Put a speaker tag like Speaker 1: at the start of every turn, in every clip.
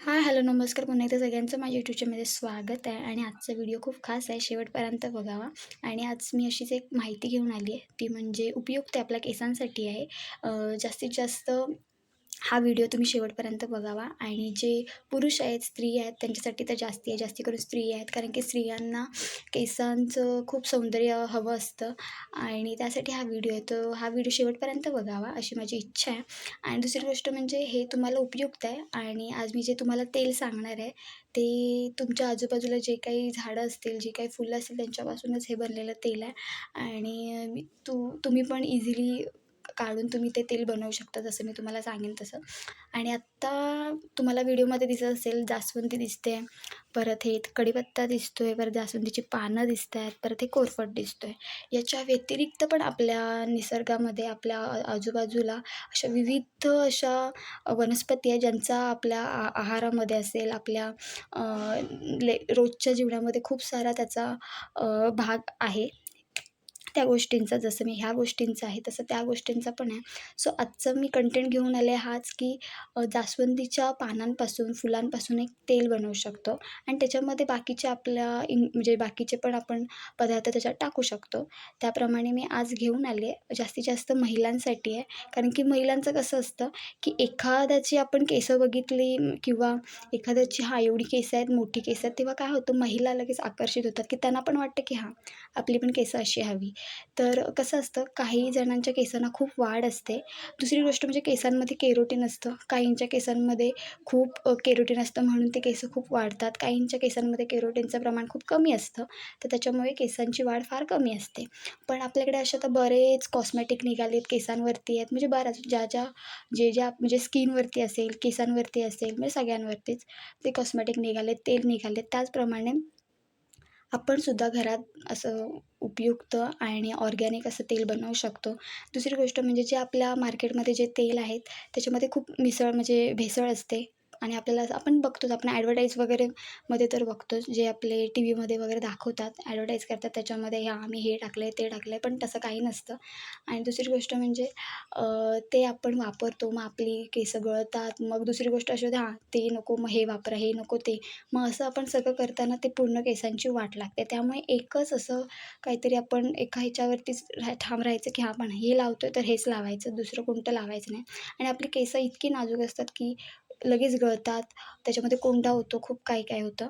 Speaker 1: Hi hello नमस्कार. पुन्हा एकदा सगळ्यांचं माझ्या यूट्यूब चॅनलमध्ये स्वागत आहे. आणि आजचा व्हिडिओ खूप खास आहे. शेवटपर्यंत बघावा. आणि आज मी अशीच एक माहिती घेऊन आली आहे. ती म्हणजे उपयुक्त आपल्या केसांसाठी आहे. जास्तीत जास्त हा व्हिडिओ तुम्ही शेवटपर्यंत बघावा. आणि जे पुरुष आहेत स्त्री आहेत त्यांच्यासाठी तर जास्ती आहे. जास्ती करून स्त्री आहेत. कारण की स्त्रियांना केसांचं खूप सौंदर्य हवं असतं. आणि त्यासाठी हा व्हिडिओ आहे तो हा व्हिडिओ शेवटपर्यंत बघावा अशी माझी इच्छा आहे. आणि दुसरी गोष्ट म्हणजे हे तुम्हाला उपयुक्त आहे. आणि आज मी जे तुम्हाला तेल सांगणार आहे ते तुमच्या आजूबाजूला जे काही झाडं असतील जे काही फुलं असतील त्यांच्यापासूनच हे बनलेलं तेल आहे. आणि तू तुम्ही पण इझिली काढून तुम्ही ते तेल बनवू शकता जसं मी तुम्हाला सांगेन तसं. आणि आत्ता तुम्हाला व्हिडिओमध्ये दिसत असेल जास्वंदी दिसते. परत हे कढीपत्ता दिसतो आहे परत जास्वंदीची पानं दिसत आहेत परत हे कोरफड दिसतो आहे याच्या व्यतिरिक्त पण आपल्या निसर्गामध्ये आपल्या आजूबाजूला अशा विविध अशा वनस्पती आहे ज्यांचा आपल्या आ आहारामध्ये असेल आपल्या ले रोजच्या जीवनामध्ये खूप सारा त्याचा भाग आहे. त्या गोष्टींचा जसं मी ह्या गोष्टींचा आहे तसं त्या गोष्टींचा पण आहे. सो आजचं मी कंटेंट घेऊन आले हाच की जास्वंदीच्या पानांपासून फुलांपासून एक तेल बनवू शकतो. आणि त्याच्यामध्ये बाकीचे आपल्या इन म्हणजे बाकीचे पण आपण पदार्थ त्याच्यात टाकू शकतो. त्याप्रमाणे मी आज घेऊन आले जास्तीत जास्त महिलांसाठी आहे. कारण की महिलांचं कसं असतं की एखाद्याची आपण केसं बघितली किंवा एखाद्याची हा एवढी केसं आहेत मोठी केसं आहेत तेव्हा काय होतं महिला लगेच आकर्षित होतात की त्यांना पण वाटतं की हां आपली पण केसं अशी हवी. तर कसं असतं काही जणांच्या केसांना खूप वाढ असते. दुसरी गोष्ट म्हणजे केसांमध्ये केरोटीन असतं. काहींच्या केसांमध्ये खूप केरोटीन असतं म्हणून ते केस खूप वाढतात. काहींच्या केसांमध्ये केरोटीनचं प्रमाण खूप कमी असतं. तर त्याच्यामुळे केसांची वाढ फार कमी असते. पण आपल्याकडे असे तर बरेच कॉस्मॅटिक निघालेत केसांवरती आहेत. म्हणजे बऱ्याच ज्या ज्या जे ज्या म्हणजे स्किनवरती असेल केसांवरती असेल म्हणजे सगळ्यांवरतीच ते कॉस्मॅटिक निघालेत तेल निघालेत. त्याचप्रमाणे आपण सुद्धा घरात असं उपयुक्त आणि ऑर्गॅनिक असं तेल बनवू शकतो. दुसरी गोष्ट म्हणजे जे आपल्या मार्केटमध्ये जे तेल आहेत त्याच्यामध्ये खूप मिसळ म्हणजे भेसळ असते. आणि आपल्याला आपण बघतोच आपण ॲडव्हर्टाईज वगैरे मध्ये तर बघतोच जे आपले टी व्हीमध्ये वगैरे दाखवतात ॲडव्हर्टाईज करतात त्याच्यामध्ये ह्या आम्ही हे टाकलं आहे ते टाकलं आहे पण तसं काही नसतं. आणि दुसरी गोष्ट म्हणजे ते आपण वापरतो मग आपली केसं गळतात मग दुसरी गोष्ट अशी होते हां ते नको मग हे वापरा हे नको ते. मग असं आपण सगळं करताना ते पूर्ण केसांची वाट लागते. त्यामुळे एकच असं काहीतरी आपण एका ह्याच्यावरतीच राह ठाम राहायचं की हां आपण हे लावतो आहे तर हेच लावायचं दुसरं कोणतं लावायचं नाही. आणि आपली केसं इतकी नाजूक असतात की लगेच गळतात. त्याच्यामध्ये कोंडा होतो खूप काही काय होतं.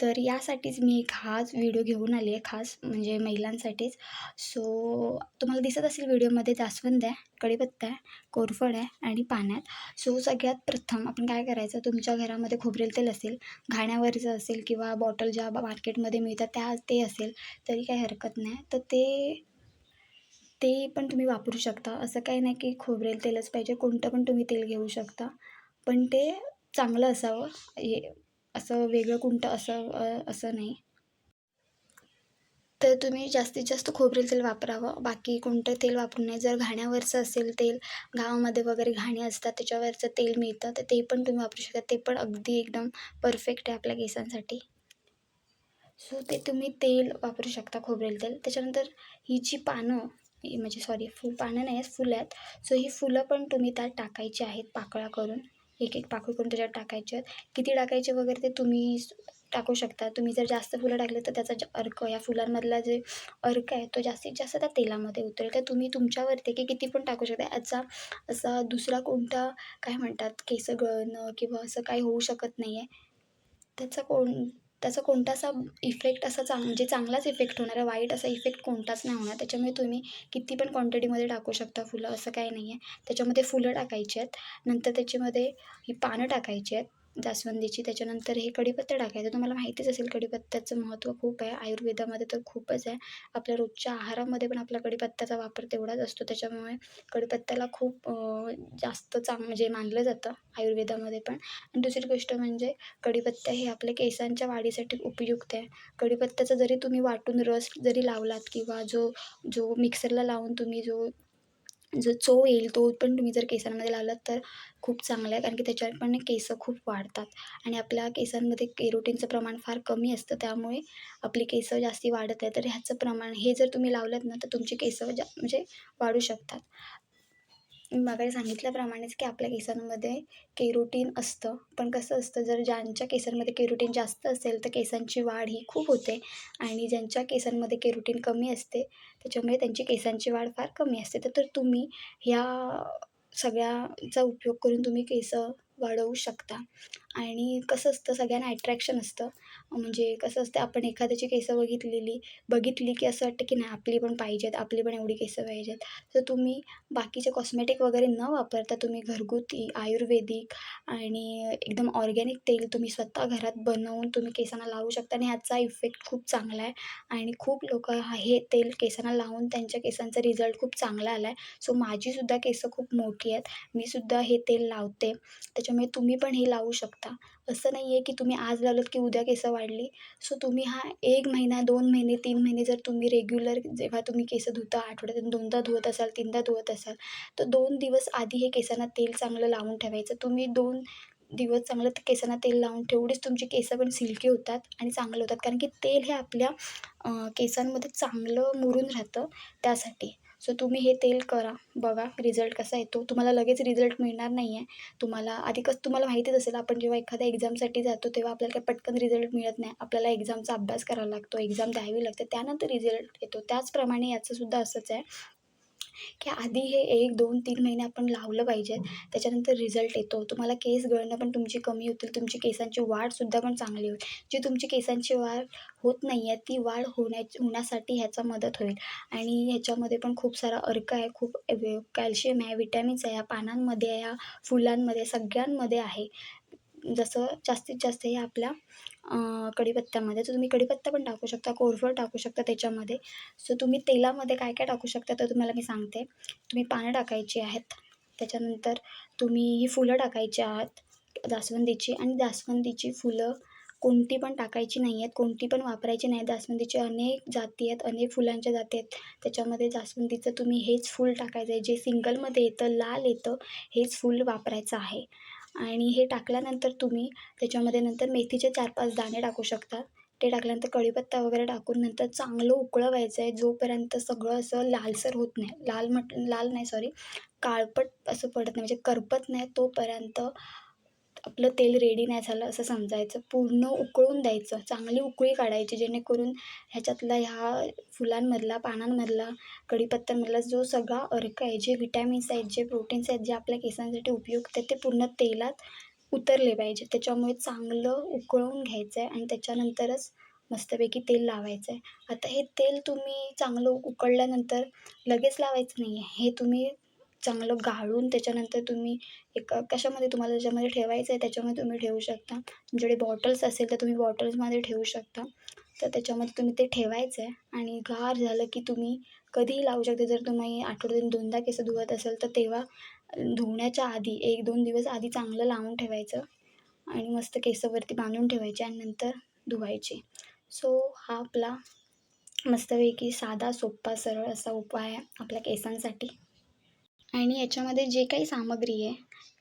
Speaker 1: तर यासाठीच मी एक हाच व्हिडिओ घेऊन आली आहे खास म्हणजे महिलांसाठीच. सो तुम्हाला दिसत असेल व्हिडिओमध्ये जास्वंद आहे कढीपत्ता आहे कोरफड आहे आणि पाण्यात. सो सगळ्यात प्रथम आपण काय करायचं तुमच्या घरामध्ये खोबरेल तेल असेल घाण्यावरचं असेल किंवा बॉटल ज्या मार्केटमध्ये मिळतात त्या ते असेल तरी काही हरकत नाही. तर ते ते पण तुम्ही वापरू शकता. असं काही नाही की खोबरेल तेलच पाहिजे कोणतं पण तुम्ही तेल घेऊ शकता. पण ते चांगलं असावं. हे असं वेगळं कोणतं असं असं नाही. तर तुम्ही जास्तीत जास्त खोबरेल तेल वापरावं. बाकी कोणतं तेल वापरू नये. जर घाण्यावरचं असेल तेल गावामध्ये वगैरे घाणी असतात त्याच्यावरचं तेल मिळतं तर ते पण तुम्ही वापरू शकता. ते पण अगदी एकदम परफेक्ट आहे आपल्या केसांसाठी. सो ते तुम्ही तेल वापरू शकता खोबरेल तेल. त्याच्यानंतर ही जी पानं ही म्हणजे सॉरी फुल पानं नाही आहेत फुलं आहेत. सो ही फुलं पण तुम्ही त्यात टाकायची आहेत पाकळ्या करून. एक एक पाकळी करून त्याच्यात टाकायचे. आहेत किती टाकायचे वगैरे ते तुम्ही टाकू शकता. तुम्ही जर जास्त फुलं टाकले तर त्याचा जे अर्क या फुलांमधला जे अर्क आहे तो जास्तीत जास्त त्या तेलामध्ये उतरेल. तर तुम्ही तुमच्यावरती की किती पण टाकू शकता. याचा असा दुसरा कोणता काय म्हणतात केस गळणं किंवा असं काही होऊ शकत नाही आहे त्याचा कोण त्याचा कोणतासा इफेक्ट असा चांग म्हणजे चांगलाच इफेक्ट होणार आहे. वाईट असा इफेक्ट कोणताच नाही होणार. त्याच्यामुळे तुम्ही किती पण क्वांटिटीमध्ये टाकू शकता फुलं असं काही नाही आहे त्याच्यामध्ये फुलं टाकायची आहेत. नंतर त्याच्यामध्ये ही पानं टाकायची आहेत. जास्वंदीची त्याच्यानंतर हे कढीपत्ता टाकायचं. तुम्हाला माहितीच असेल कढीपत्त्याचं महत्त्व खूप आहे. आयुर्वेदामध्ये तर खूपच आहे. आपल्या रोजच्या आहारामध्ये पण आपला कढीपत्त्याचा वापर तेवढाच असतो. त्याच्यामुळे कढीपत्त्याला खूप जास्त चांग म्हणजे मानलं जातं आयुर्वेदामध्ये पण. आणि दुसरी गोष्ट म्हणजे कढीपत्ता हे आपल्या केसांच्या वाढीसाठी उपयुक्त आहे. कढीपत्त्याचा जरी तुम्ही वाटून रस जरी लावलात किंवा जो जो मिक्सरला लावून तुम्ही जो जो चव येईल तो पण तुम्ही जर केसांमध्ये लावलात तर खूप चांगलं आहे. कारण की त्याच्यावर पण केस खूप वाढतात. आणि आपल्या केसांमध्ये केरोटीनचं प्रमाण फार कमी असतं. त्यामुळे आपली केस जास्ती वाढत आहे तर ह्याचं प्रमाण हे जर तुम्ही लावलं ना तर तुमची केस जा म्हणजे वाढू शकतात. मी मागे सांगितल्याप्रमाणेच की आपल्या केसांमध्ये केरोटीन असतं. पण कसं असतं जर ज्यांच्या केसांमध्ये केरोटीन जास्त असेल तर केसांची वाढ ही खूप होते. आणि ज्यांच्या केसांमध्ये केरोटीन कमी असते त्याच्यामुळे त्यांची केसांची वाढ फार कमी असते. तर तर तुम्ही ह्या सगळ्याचा उपयोग करून तुम्ही केस वाढवू शकता. आणि कसं असतं सगळ्यांना ॲट्रॅक्शन असतं. म्हणजे कसं असतं आपण एखाद्याची केसं बघितलेली बघितली की असं वाटतं की नाही आपली पण पाहिजेत आपली पण एवढी केसं पाहिजेत. तर तुम्ही बाकीचे कॉस्मेटिक वगैरे न वापरता तुम्ही घरगुती आयुर्वेदिक आणि एकदम ऑर्गॅनिक तेल तुम्ही स्वतः घरात बनवून तुम्ही केसांना लावू शकता आणि ह्याचा इफेक्ट खूप चांगला आहे. आणि खूप लोक हे तेल केसांना लावून त्यांच्या केसांचा रिझल्ट खूप चांगला आला आहे. सो माझीसुद्धा केसं खूप मोठी आहेत. मी सुद्धा हे तेल लावते. त्याच्यामुळे तुम्ही पण हे लावू शकता. असं नाही आहे की तुम्ही आज लावलं की उद्या केसं वाढली. सो तुम्ही हा एक महिना दोन महिने तीन महिने जर तुम्ही रेग्युलर जेव्हा तुम्ही केसं धुता आठवड्यातून दोनदा धुवत असाल तीनदा धुवत असाल तर दोन दिवस आधी हे केसांना तेल चांगलं लावून ठेवायचं. तुम्ही दोन दिवस चांगलं केसांना तेल लावून तेवढीच तुमची केसं पण सिल्की होतात आणि चांगलं होतात. कारण की तेल हे आपल्या केसांमध्ये चांगलं मुरून राहतं त्यासाठी. सो तुम्ही हे तेल करा. बघा रिझल्ट कसा येतो. तुम्हाला लगेच रिझल्ट मिळणार नाही आहे तुम्हाला आधी कसं तुम्हाला माहितीच असेल आपण जेव्हा एखाद्या एक्झामसाठी जातो तेव्हा आपल्याला काही पटकन रिझल्ट मिळत नाही. आपल्याला एक्झामचा अभ्यास करावा लागतो एक्झाम द्यावी लागते त्यानंतर रिझल्ट येतो. त्याचप्रमाणे याचंसुद्धा असंच आहे. की आधी हे एक दोन तीन महिने आपण लावलं पाहिजे त्याच्यानंतर रिझल्ट येतो. तुम्हाला केस गळणं पण तुमची कमी होतील. तुमची केसांची वाढसुद्धा पण चांगली होईल. जी तुमची केसांची वाढ होत नाही आहे ती वाढ होण्या होण्यासाठी ह्याचा मदत होईल. आणि ह्याच्यामध्ये पण खूप सारा अर्क आहे. खूप कॅल्शियम आहे विटॅमिन्स आहे. या पानांमध्ये या फुलांमध्ये सगळ्यांमध्ये आहे. जसं जास्तीत जास्त हे आपल्या कढीपत्त्यामध्ये तर तुम्ही कढीपत्ता पण टाकू शकता कोरफड टाकू शकता त्याच्यामध्ये. सो तुम्ही तेलामध्ये काय काय टाकू शकता तर तुम्हाला मी सांगते. तुम्ही पानं टाकायची आहेत. त्याच्यानंतर तुम्ही ही फुलं टाकायची आहात जास्वंदीची. आणि जास्वंदीची फुलं कोणती पण टाकायची नाही आहेत कोणती पण वापरायची नाही जास्वंदीचे अनेक जाती आहेत अनेक फुलांच्या जाती आहेत. त्याच्यामध्ये जास्वंदीचं तुम्ही हेच फूल टाकायचं आहे. जे सिंगलमध्ये येतं लाल येतं हेच फूल वापरायचं आहे. आणि हे टाकल्यानंतर तुम्ही त्याच्यामध्ये नंतर मेथीचे चार पाच दाणे टाकू शकता. ते टाकल्यानंतर कढीपत्ता वगैरे टाकून नंतर चांगलं उकळवायचं आहे. जोपर्यंत सगळं असं लालसर होत नाही लाल मट लाल नाही सॉरी काळपट असं पडत नाही म्हणजे करपत नाही तोपर्यंत आपलं तेल रेडी नाही झालं असं समजायचं. पूर्ण उकळून द्यायचं. चांगली उकळी काढायची जेणेकरून ह्याच्यातला ह्या फुलांमधला पानांमधला कढीपत्त्यांमधला जो सगळा अर्क आहे जे विटॅमिन्स आहेत जे प्रोटीन्स आहेत जे आपल्या केसांसाठी उपयुक्त आहेत ते पूर्ण तेलात उतरले पाहिजे. त्याच्यामुळे चांगलं उकळवून घ्यायचं आहे आणि त्याच्यानंतरच मस्तपैकी तेल लावायचं आहे आता हे तेल तुम्ही चांगलं उकळल्यानंतर लगेच लावायचं नाही आहे हे तुम्ही चांगलं गाळून त्याच्यानंतर तुम्ही एका कशामध्ये तुम्हाला त्याच्यामध्ये ठेवायचं आहे त्याच्यामध्ये तुम्ही ठेवू शकता. तुमच्याकडे बॉटल्स असेल तर तुम्ही बॉटल्समध्ये ठेवू शकता. तर त्याच्यामध्ये तुम्ही ते ठेवायचं आहे. आणि गार झालं की तुम्ही कधीही लावू शकता. जर तुम्ही आठवड्यातून दोनदा केसं धुवत असेल तर तेव्हा धुण्याच्या आधी एक दोन दिवस आधी चांगलं लावून ठेवायचं. आणि मस्त केसावरती बांधून ठेवायचे आणि नंतर धुवायचे. सो हा आपला मस्तपैकी साधा सोप्पा सरळ असा उपाय आहे आपल्या केसांसाठी. आणि याच्यामध्ये जे काही सामग्री आहे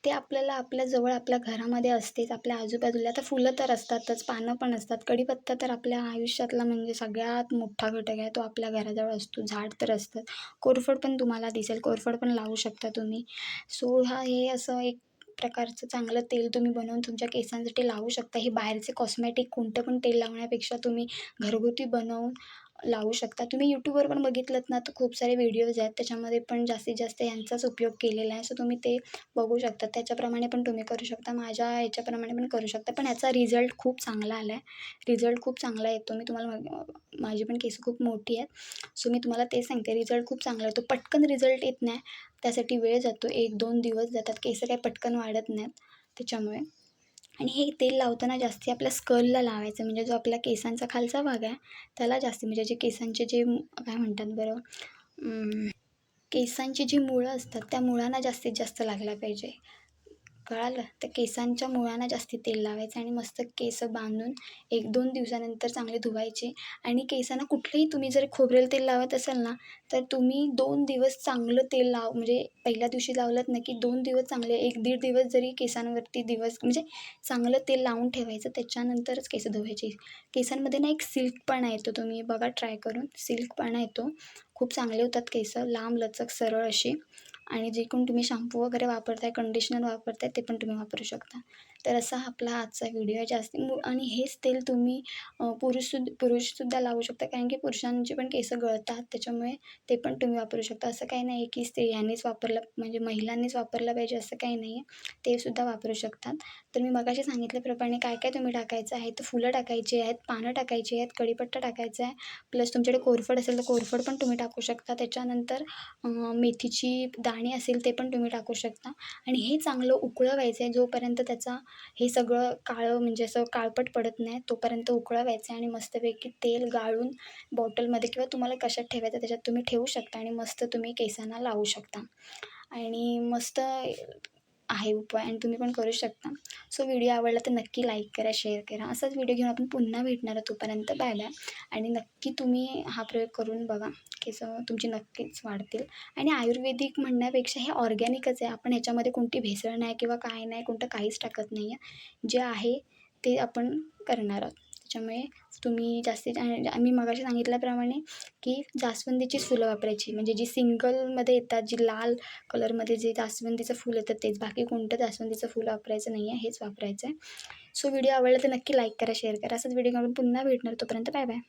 Speaker 1: ते आपल्याला आपल्या जवळ आपल्या घरामध्ये असतेच. आपल्या आजूबाजूला आता फुलं तर असतातच पानं पण असतात. कढीपत्ता तर आपल्या आयुष्यातला म्हणजे सगळ्यात मोठा घटक आहे. तो आपल्या घराजवळ असतो. झाड तर असतं कोरफड पण तुम्हाला दिसेल. कोरफड पण लावू शकता तुम्ही. सो हा हे असं एक प्रकारचं चांगलं तेल तुम्ही बनवून तुमच्या केसांसाठी लावू शकता. हे बाहेरचे कॉस्मॅटिक कोणतं पण तेल लावण्यापेक्षा तुम्ही घरगुती बनवून लावू शकता. तुम्ही यूट्यूबवर पण बघितलं ना तर खूप सारे व्हिडिओज आहेत. त्याच्यामध्ये पण जास्तीत जास्त यांचाच उपयोग केलेला आहे. सो तुम्ही ते बघू शकता. त्याच्याप्रमाणे पण तुम्ही करू शकता. माझ्या याच्याप्रमाणे पण करू शकता. पण याचा रिझल्ट खूप चांगला आला आहे रिझल्ट खूप चांगला येतो. मी तुम्हाला माझी पण केस खूप मोठी आहेत सो मी तुम्हाला ते सांगते. रिझल्ट खूप चांगला येतो. पटकन रिझल्ट येत नाही. त्यासाठी वेळ जातो. एक दोन दिवस जातात. केस काही पटकन वाढत नाहीत. त्याच्यामुळे. आणि हे तेल लावताना जास्ती आपल्या स्कलला लावायचं. म्हणजे जो आपल्या केसांचा खालचा भाग आहे त्याला जास्ती. म्हणजे जे केसांचे जे काय म्हणतात बरं केसांची जी मुळं असतात त्या मुळांना जास्तीत जास्त लागला पाहिजे. कळालं तर केसांच्या मुळांना जास्ती तेल लावायचं आणि मस्त केस बांधून एक दोन दिवसानंतर चांगले धुवायचे. आणि केसांना कुठलंही तुम्ही जर खोबरेल तेल लावत असाल ना तर तुम्ही दोन दिवस चांगलं तेल लाव म्हणजे पहिल्या दिवशी लावलं ना की दोन दिवस चांगले एक दीड दिवस जरी केसांवरती दिवस म्हणजे चांगलं तेल लावून ठेवायचं त्याच्यानंतरच केस धुवायचे. केसांमध्ये ना एक सिल्कपणा येतो तुम्ही बघा ट्राय करून सिल्कपणा येतो. खूप चांगले होतात केस लांब लचक सरळ अशी. आणि जे कोण तुम्ही शॅम्पू वगैरे वापरताय कंडिशनर वापरताय ते पण तुम्ही वापरू शकता. तर असा आपला आजचा व्हिडिओ आहे जास्त. मु आणि हेच तेल तुम्ही पुरुषसुद्ध पुरुषसुद्धा लावू शकता. कारण की पुरुषांचे पण केस गळतात त्याच्यामुळे ते पण तुम्ही वापरू शकता. असं काही नाही आहे की स्त्रियांनीच वापरलं म्हणजे महिलांनीच वापरलं पाहिजे असं काही नाही. आहे ते सुद्धा वापरू शकतात. तर मी मगाशी सांगितल्याप्रमाणे काय काय तुम्ही टाकायचं आहे? तर फुलं टाकायची आहेत पानं टाकायची आहेत कढीपत्ता टाकायचा आहे. प्लस तुमच्याकडे कोरफड असेल तर कोरफड पण तुम्ही टाकू शकता. त्याच्यानंतर मेथीची दाणे असेल ते पण तुम्ही टाकू शकता. आणि हे चांगलं उकळवायचं आहे जोपर्यंत त्याचा हे सगळं काळं म्हणजे असं काळपट पडत नाही तोपर्यंत उकळवायचं आहे आणि मस्तपैकी तेल गाळून बॉटलमध्ये किंवा तुम्हाला कशात ठेवायचं त्याच्यात तुम्ही ठेवू शकता आणि मस्त तुम्ही केसांना लावू शकता. आणि मस्त आहे उपाय आणि तुम्ही पण करू शकता. सो व्हिडिओ आवडला तर नक्की लाईक करा शेअर करा. असाच व्हिडिओ घेऊन आपण पुन्हा भेटणार आहोत तोपर्यंत बाय बाय आणि नक्की तुम्ही हा प्रयोग करून बघा केस तुमची नक्कीच वाढतील. आणि आयुर्वेदिक म्हणण्यापेक्षा हे ऑर्गॅनिकच आहे. आपण ह्याच्यामध्ये कोणती भेसळ नाही किंवा काय नाही कोणतं काहीच टाकत नाही आहे जे आहे ते आपण करणार आहोत. त्याच्यामुळे तुम्ही जास्तीत मी मगाशी सांगितल्याप्रमाणे की जास्वंदीचीच फुलं वापरायची. म्हणजे जी सिंगलमध्ये येतात जी लाल कलरमध्ये जे जास्वंदीचं फुल येतं तेच. बाकी कोणतं जास्वंदीचं फुलं वापरायचं नाही आहे हेच वापरायचं आहे सो व्हिडिओ आवडला तर नक्की लाईक करा शेअर करा. असंच व्हिडिओ काढून पुन्हा भेटणार तोपर्यंत बाय बाय.